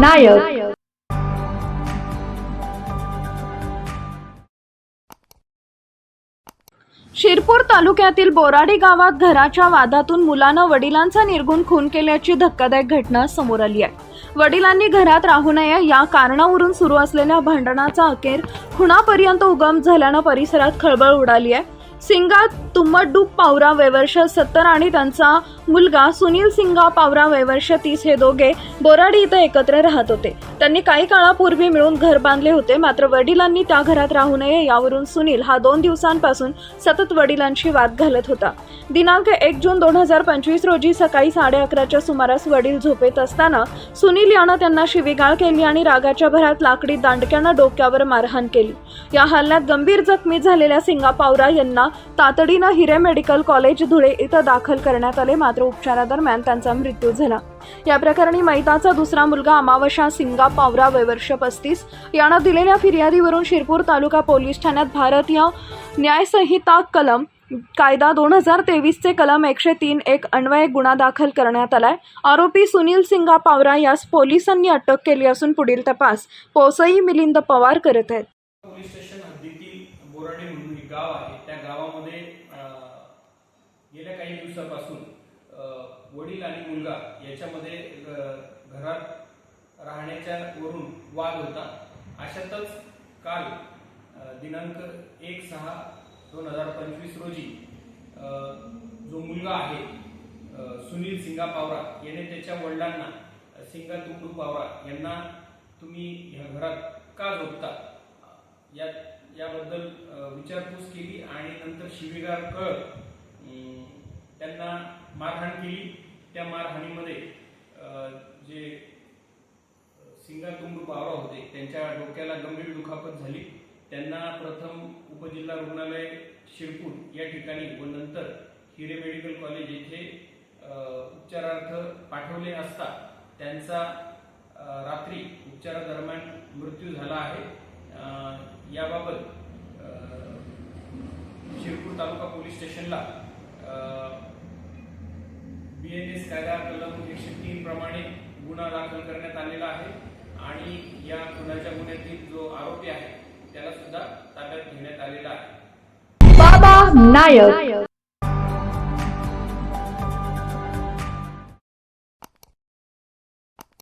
नायक. शिरपूर तालुक्यातील बोराडी गावात घराच्या वादातून मुलानं वडिलांचा निर्गुण खून केल्याची धक्कादायक घटना समोर आली आहे. वडिलांनी घरात राहू नये या कारणावरून सुरू असलेल्या भांडणाचा अखेर खुणापर्यंत उगम झाल्यानं परिसरात खळबळ उडाली आहे. सिंगा तुम्मड्डू पावरा वयवर्ष सत्तर आणि त्यांचा मुलगा सुनील सिंगा पावरा वयवर्ष तीस हे दोघे बोराडी इथं एकत्र राहत होते. त्यांनी काही काळापूर्वी मिळून घर बांधले होते. मात्र वडिलांनी त्या घरात राहू नये यावरून सुनील हा दोन दिवसांपासून सतत वडिलांशी वाद घालत होता. दिनांक एक जून दोन हजार पंचवीस रोजी सकाळी साडे अकराच्या सुमारास वडील झोपेत असताना सुनील यानं त्यांना शिवीगाळ केली आणि रागाच्या भरात लाकडी दांडक्यानं डोक्यावर मारहाण केली. या हल्ल्यात गंभीर जखमी झालेल्या सिंगा पावरा यांना तातडीनं हिरे मेडिकल कॉलेज धुळे इथं दाखल करण्यात आले. मात्र उपचारादरम्यान त्यांचा मृत्यू झाला. या प्रकरणी मैताचा दुसरा मुलगा अमावशा सिंगा पावरा वयवर्ष पस्तीस यानं दिलेल्या फिर्यादीवरून शिरपूर तालुका पोलीस ठाण्यात भारतीय न्यायसंहिता कलम कायदा दोन हजार तेवीसचे कलम एकशे तीन एक अन्वये गुन्हा दाखल करण्यात आलाय. आरोपी सुनील सिंगा पावरा यास पोलिसांनी अटक केली असून पुढील तपास पोसई मिलिंद पवार करत आहेत. त्या गावामध्ये गेल्या काही दिवसापासून वडील आणि मुलगा याच्यामध्ये घरात राहण्याच्या वरून वाद होता. अशातच काल दिनांक एक सहा दोन हजार पंचवीस रोजी जो मुलगा आहे सुनील सिंगा पावरा याने त्याच्या वडिलांना सिंगा तुकडू पावरा यांना तुम्ही ह्या घरात का झोपता? या याबद्दल विचारपूस केली आणि नंतर शिवीगार कळ त्यांना मारहाण केली. त्या मारहाणीमध्ये जे सिंगातुंग पावरा होते त्यांच्या डोक्याला गंभीर दुखापत झाली. त्यांना प्रथम उपजिल्हा रुग्णालय शिरपूर या ठिकाणी व नंतर हिरे मेडिकल कॉलेज येथे उपचारार्थ पाठवले असता त्यांचा रात्री उपचारादरम्यान मृत्यू झाला आहे. बाबत शिरपूर तालुका पोलीस स्टेशनला बी एन एस कायदा कलम एकशे तीन प्रमाणे गुन्हा दाखल करण्यात आलेला आहे आणि या गुन्ह्याच्या गुन्ह्यातील जो आरोपी आहे त्याला सुद्धा ताब्यात घेण्यात आलेला आहे. बाबा नायक.